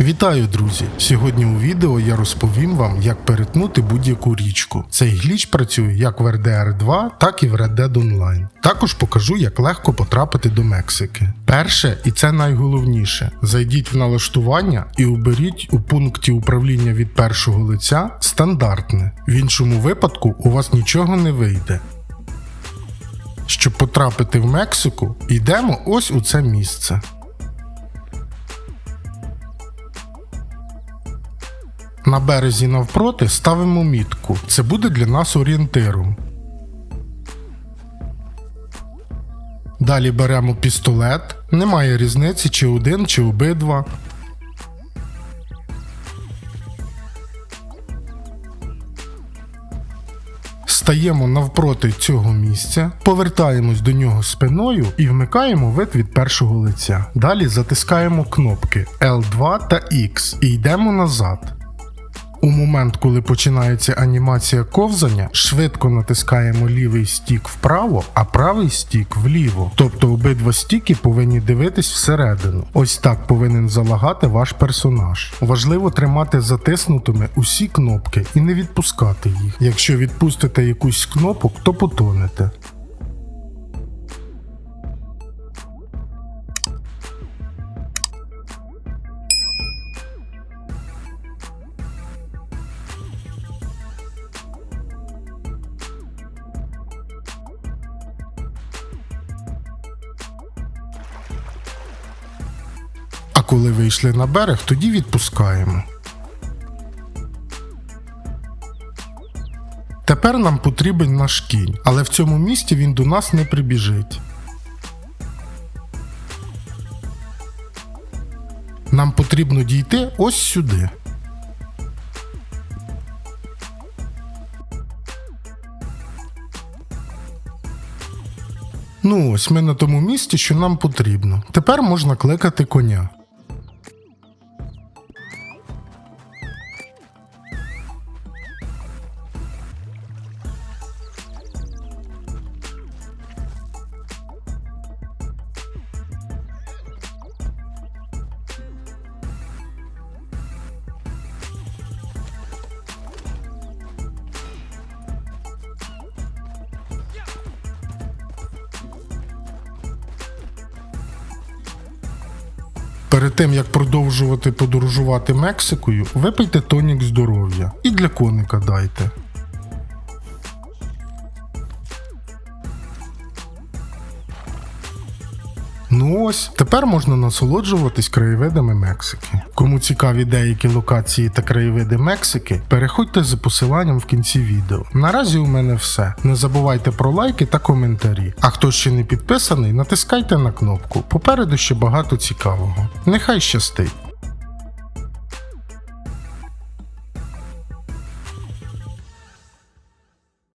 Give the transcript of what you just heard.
Вітаю, друзі! Сьогодні у відео я розповім вам, як перетнути будь-яку річку. Цей гліч працює як в RDR 2, так і в Red Dead Online. Також покажу, як легко потрапити до Мексики. Перше, і це найголовніше: зайдіть в налаштування і оберіть у пункті управління від першого лиця стандартне. В іншому випадку у вас нічого не вийде. Щоб потрапити в Мексику, йдемо ось у це місце. На березі навпроти ставимо мітку. Це буде для нас орієнтиром. Далі беремо пістолет. Немає різниці, чи один, чи обидва. Стаємо навпроти цього місця, повертаємось до нього спиною і вмикаємо вид від першого лиця. Далі затискаємо кнопки L2 та X і йдемо назад. У момент, коли починається анімація ковзання, швидко натискаємо лівий стік вправо, а правий стік вліво. Тобто обидва стіки повинні дивитись всередину. Ось так повинен залагати ваш персонаж. Важливо тримати затиснутими усі кнопки і не відпускати їх. Якщо відпустите якусь з кнопок, то потонете. Коли вийшли на берег, тоді відпускаємо. Тепер нам потрібен наш кінь, але в цьому місті він до нас не прибіжить. Нам потрібно дійти ось сюди. Ну ось ми на тому місці, що нам потрібно. Тепер можна кликати коня. Перед тим як продовжувати подорожувати Мексикою, випийте тонік здоров'я і для коника дайте. Ну ось, тепер можна насолоджуватись краєвидами Мексики. Кому цікаві деякі локації та краєвиди Мексики, переходьте за посиланням в кінці відео. Наразі у мене все. Не забувайте про лайки та коментарі. А хто ще не підписаний, натискайте на кнопку. Попереду ще багато цікавого. Нехай щастить!